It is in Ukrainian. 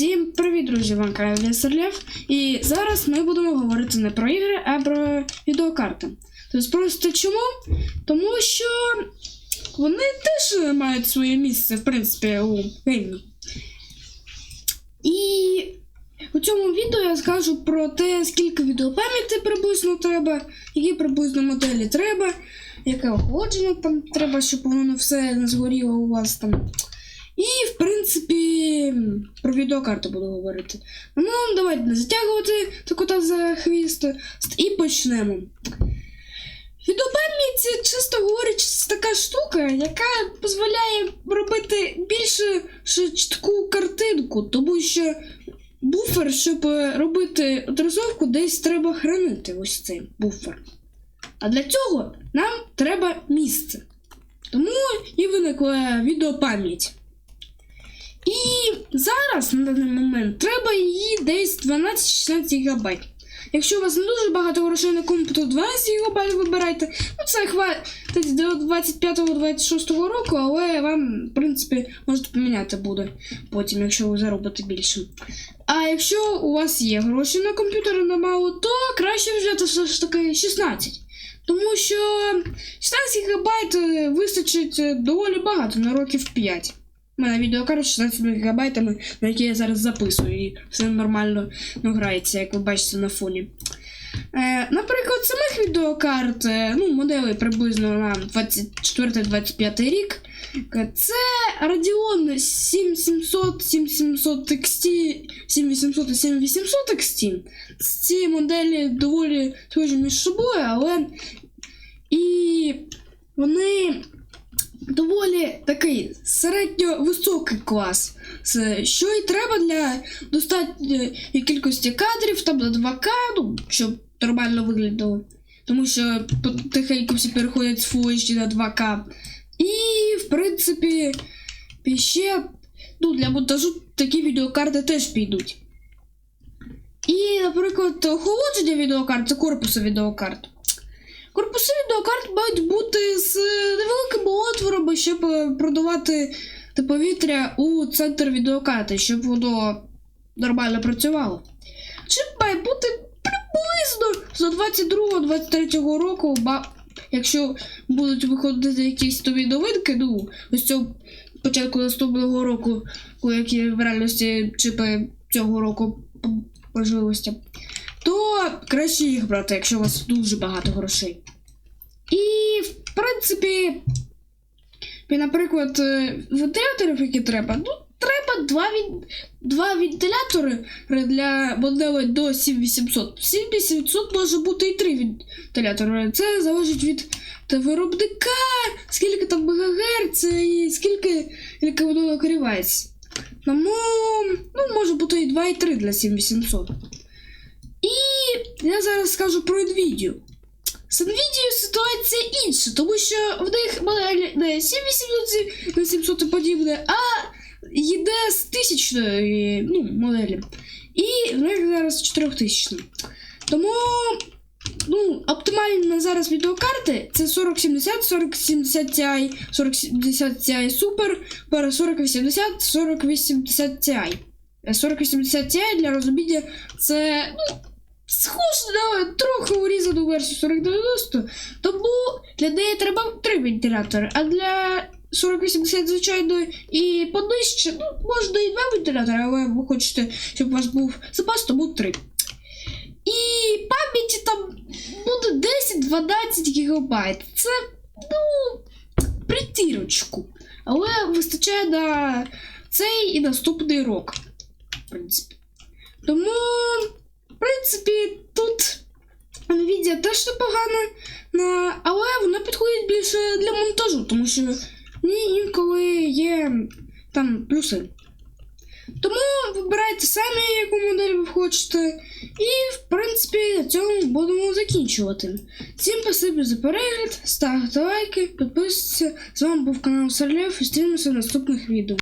Всім привіт, друзі! Вам канал Серлєв. І зараз ми будемо говорити не про ігри, а про відеокарти. Тобто просто чому? Тому що вони теж мають своє місце, в принципі, у геймі. І у цьому відео я скажу про те, скільки відеопам'яті приблизно треба, які приблизно моделі треба, яке охолодження там треба, щоб воно все не згоріло у вас там. І, в принципі, про відеокарту буду говорити. Ну, давайте не затягувати та кота за хвіст і почнемо. Відеопам'ять, чисто говорячи, це така штука, яка дозволяє робити більше чітку картинку, тому що буфер, щоб робити отрисовку, десь треба хранити ось цей буфер. А для цього нам треба місце. Тому і виникла відеопам'ять. І зараз на даний момент треба її десь 12-16 ГБ. Якщо у вас не дуже багато грошей на компу, то 12 ГБ вибирайте. Ну, це хватить до 25-26 року, але вам, в принципі, можете поміняти буде потім, якщо ви заробите більше. А якщо у вас є гроші на комп'ютер немало, то краще взяти все ж таки 16. Тому що 16 ГБ вистачить доволі багато на років 5. У мене відеокарта 16 ГБ, на які я зараз записую, і все нормально ну, грається, як ви бачите на фоні. Е, наприклад, самих відеокарт, е, ну, моделей приблизно на 24-25 рік. Це Radeon 7700, 7700 XT, 7800 і 7800 XT. Ці моделі доволі схожі між собою, але і вони такий середньо-високий клас. Це що і треба для достатньої кількості кадрів, там до 2К, ну, щоб нормально виглядало. Тому що потихеньку всі переходять з Full HD на 2К. І, в принципі, ще ну, для монтажу такі відеокарти теж підуть. І, наприклад, охолодження відеокарт це корпуси відеокарт. Корпуси відеокарт мають бути з невеликими отворами, щоб е, продавати те повітря у центр відеокарти, щоб воно нормально працювало. Чим має бути приблизно з 22-23 року, ба... якщо будуть виходити якісь нові новинки, ну, ось цього початку наступного року, які в реальності чипи цього року по можливостям, то краще їх брати, якщо у вас дуже багато грошей. І, в принципі, наприклад, е, вентиляторів, які треба, ну, треба два, від... два вентилятори для моделей до 7800. 7800 може бути і три вентилятори. Це залежить від виробника, скільки там МГц і скільки воно нагрівається. Тому, ну, може бути і 2, і 3 для 7800. Я зараз скажу про Nvidia. З Nvidia ситуація інша, тому що в них модель не 7800 на 700 і подібне, а йде з тисячної ну, моделі. І в них зараз 4000. Тому ну, оптимальні зараз відеокарти це 4070, 4070 Ti, 4070 Ti Super, 4080, 4080 Ti. 4080 Ti для розуміння це ну, схоже на трохи урізану версію 4090, тому для неї треба три вентилятори, а для 4080, звичайно, і понижче, ну, можна і два вентилятори, але ви хочете, щоб у вас був запас, тому три. І пам'яті там буде 10-12 гігабайт. Це, ну, притірочку. Але вистачає на цей і наступний рок. В принципі. Тому, в принципі, тут Nvidia теж непогана, на... але вона підходить більше для монтажу, тому що в інколи є там плюси. Тому вибирайте самі, яку модель ви хочете. І, в принципі, на цьому будемо закінчувати. Всім спасибі за перегляд, ставте лайки, підписуйтесь. З вами був канал Сарлєв і стрімимося в наступних відео.